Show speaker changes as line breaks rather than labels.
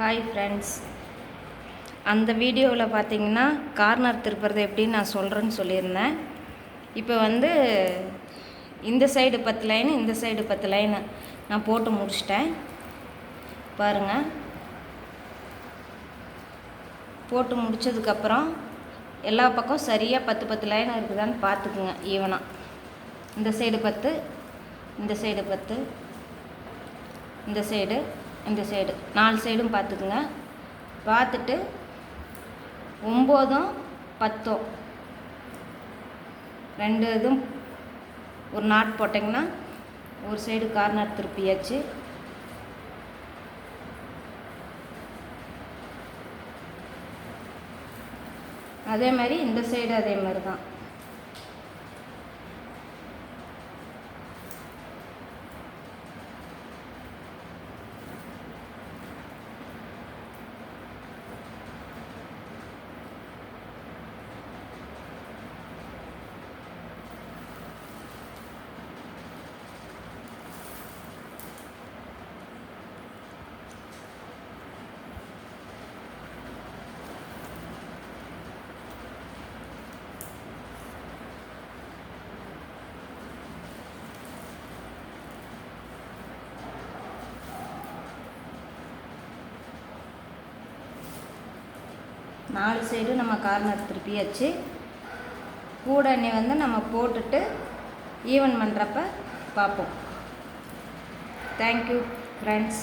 Hi friends அந்த வீடியோவில் பார்த்தீங்கன்னா கார்னர் திருப்புறது எப்படின்னு நான் சொல்கிறேன்னு சொல்லியிருந்தேன். இப்போ வந்து இந்த சைடு பத்து லைன் இந்த சைடு பத்து லைன் நான் போட்டு முடிச்சிட்டேன். பாருங்கள் போட்டு முடிச்சதுக்கப்புறம் எல்லா பக்கம் சரியாக பத்து பத்து லைன் இருக்குதான்னு பார்த்துக்குங்க ஈவனாக இந்த சைடு பத்து இந்த சைடு பத்து இந்த சைடு இந்த சைடு. நாலு சைடும் பார்த்துக்குங்க. பார்த்துட்டு ஒம்போதும் பத்தும். ரெண்டு இதுவும் ஒரு நாட் போட்டிங்கன்னா ஒரு சைடு கார்னர் திருப்பியாச்சு. அதே மாதிரி இந்த சைடு அதே மாதிரி தான். நாலு சைடும் நம்ம கார்னர் திருப்பியாச்சு. கூட எண்ணெய் வந்து நம்ம போட்டுட்டு ஈவன் பண்ணுறப்ப பார்ப்போம். Thank you friends